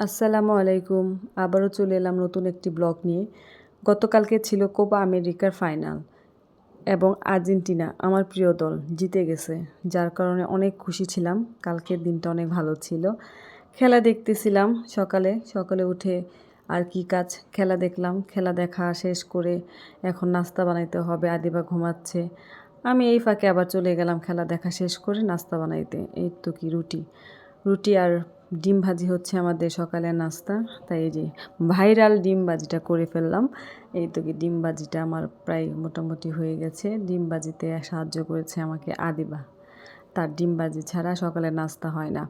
আসসালামু আলাইকুম। আবারও চলে এলাম নতুন একটি ব্লগ নিয়ে। গতকালকে ছিল কোপা আমেরিকার ফাইনাল এবং আর্জেন্টিনা, আমার প্রিয় দল, জিতে গেছে। যার কারণে অনেক খুশি ছিলাম। কালকের দিনটা অনেক ভালো ছিল। খেলা দেখতেছিলাম সকালে। সকালে উঠে আর কি কাজ? খেলা দেখলাম। খেলা দেখা শেষ করে এখন নাস্তা বানাইতে হবে। আদিবা ঘুমাচ্ছে। আমি এই ফাঁকে আবার চলে গেলাম। খেলা দেখা শেষ করে নাস্তা বানাইতে। এই তো কি রুটি। রুটি আর ডিম ভাজি হচ্ছে আমাদের সকালের নাস্তা। তাই এই যে ভাইরাল ডিম ভাজিটা করে ফেললাম। এই তো কি ডিম ভাজিটা আমার প্রায় মোটামুটি হয়ে গেছে। ডিম ভাজিতে সাহায্য করেছে আমাকে আদিবা। তার ডিম ভাজি ছাড়া সকালে নাস্তা হয় না।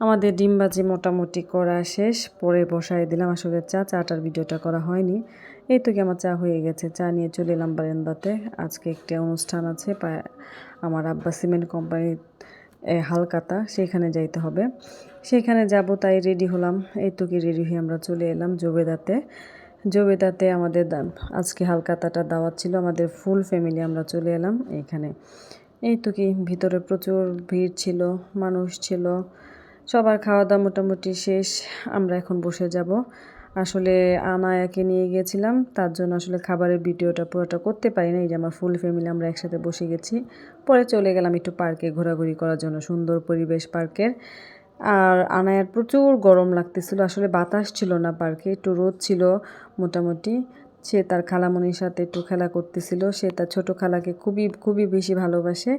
আমাদের ডিম ভাজি মোটামুটি করা শেষ। পরে বসাই দিলাম। আসলে চা, চাটার ভিডিওটা করা হয়নি। এই তো কি আমার চা হয়ে গেছে। চা নিয়ে চলে এলাম বারান্দাতে। আজকে একটা অনুষ্ঠান আছে আমার আব্বা সিমেন্ট কোম্পানির হালকাতা, সেখানে যাইতে হবে। সেখানে যাব, তাই রেডি হলাম। এই রেডি হয়ে আমরা চলে এলাম জোবেদাতে। জবেদাতে আমাদের আজকে হালকাতাটা দাওয়াত ছিল, আমাদের ফুল ফ্যামিলি আমরা চলে এলাম এইখানে এই ভিতরে প্রচুর ভিড় ছিল, মানুষ ছিল। সবার খাওয়া দাওয়া মোটামুটি শেষ, আমরা এখন বসে যাব। আসলে আনায়াকে নিয়ে গিয়েছিলাম তার জন্য আসলে খাবারের ভিডিওটা পুরোটা করতে পারি না এই যে আমার ফুল ফ্যামিলি আমরা একসাথে বসে গেছি। পরে চলে গেলাম একটু পার্কে ঘোরাঘুরি করার জন্য, সুন্দর পরিবেশ পার্কের। আর আনায়ার প্রচুর গরম লাগতেছিল। আসলে বাতাস ছিল না পার্কে, একটু রোদ ছিল মোটামুটি। সে তার খালামনির সাথে একটু খেলা করতেছিল। সে তার ছোট খালাকে খুবই খুবই বেশি ভালোবাসে।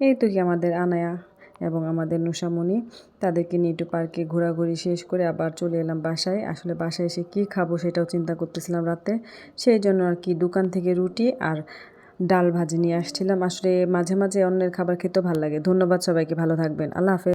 এই তো কি আমাদের আনায়া। এবং আমাদের নুষামণি তাদেরকে নিয়ে একটু পার্কে ঘোরাঘুরি শেষ করে আবার চলে এলাম বাসায়। আসলে বাসায় এসে কী খাব সেটাও চিন্তা করতেছিলাম রাতে। সেই জন্য আর কি দোকান থেকে রুটি আর ডাল ভাজি নিয়ে আসছিলাম। আসলে মাঝে মাঝে অন্যের খাবার খেতেও ভালো লাগে। ধন্যবাদ সবাইকে। ভালো থাকবেন। আল্লাহ হাফেজ।